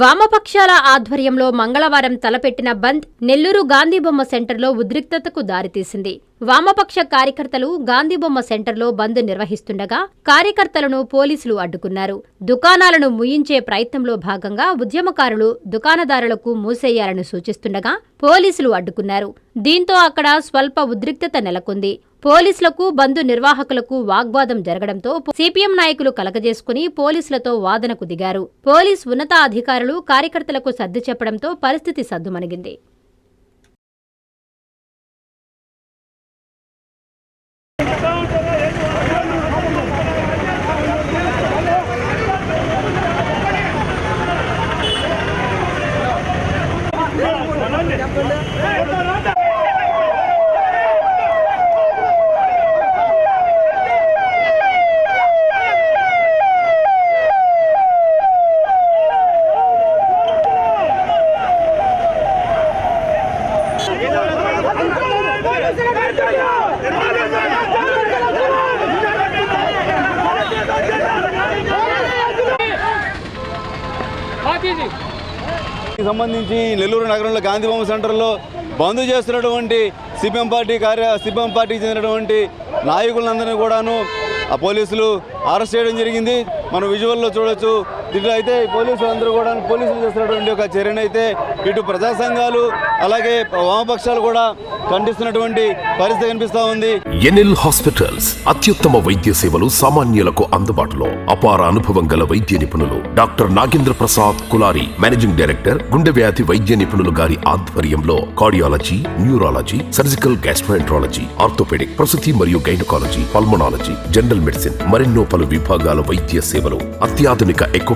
వామపక్షాల ఆధ్వర్యంలో మంగళవారం తలపెట్టిన బంద్ నెల్లూరు గాంధీబొమ్మ సెంటర్లో ఉద్రిక్తతకు దారితీసింది. వామపక్ష కార్యకర్తలు గాంధీబొమ్మ సెంటర్లో బంద్ నిర్వహిస్తుండగా కార్యకర్తలను పోలీసులు అడ్డుకున్నారు. దుకాణాలను ముయించే ప్రయత్నంలో భాగంగా ఉద్యమకారులు దుకాణదారులకు మూసేయాలని సూచిస్తుండగా పోలీసులు అడ్డుకున్నారు. దీంతో అక్కడ స్వల్ప ఉద్రిక్తత నెలకొంది. పోలీసులకు బంధు నిర్వాహకులకు వాగ్వాదం జరగడంతో సిపిఎం నాయకులు కలగజేసుకుని పోలీసులతో వాదనకు దిగారు. పోలీస్ ఉన్నతాధికారులు కార్యకర్తలకు సర్ది చెప్పడంతో పరిస్థితి సద్దుమణిగింది. దీనికి సంబంధించి నెల్లూరు నగరంలో గాంధీభవన్ సెంటర్లో బంద్ చేస్తున్నటువంటి సిపిఎం పార్టీ కార్య సిపిఎం పార్టీకి చెందినటువంటి నాయకులందరినీ కూడాను ఆ పోలీసులు అరెస్ట్ చేయడం జరిగింది. మనం విజువల్లో చూడొచ్చు దీంట్లో అయితే పోలీసులు అందరూ కూడా పోలీసులు చేస్తున్నటువంటి ఒక చర్యను అయితే ఇటు ప్రజా సంఘాలు అలాగే వామపక్షాలు కూడా ఖండిస్తున్నటువంటి పరిస్థితి కనిపిస్తూ ఉంది. ఎన్ఎల్ హాస్పిటల్స్ అత్యుత్తమ వైద్య సేవలు సామాన్యులకు అందుబాటులో అపార అనుభవం గల వైద్య నిపుణులు doctor Nagendra Prasad Kulari managing director గుండె వ్యాధి వైద్య నిపుణులు గారి ఆధ్వర్యంలో cardiology neurology surgical gastroenterology orthopaedic ప్రసూతి మరియు గైనకాలజీ పల్మనాలజీ జనరల్ మెడిసిన్ మరెన్నో పలు విభాగాల వైద్య సేవలు అత్యాధునిక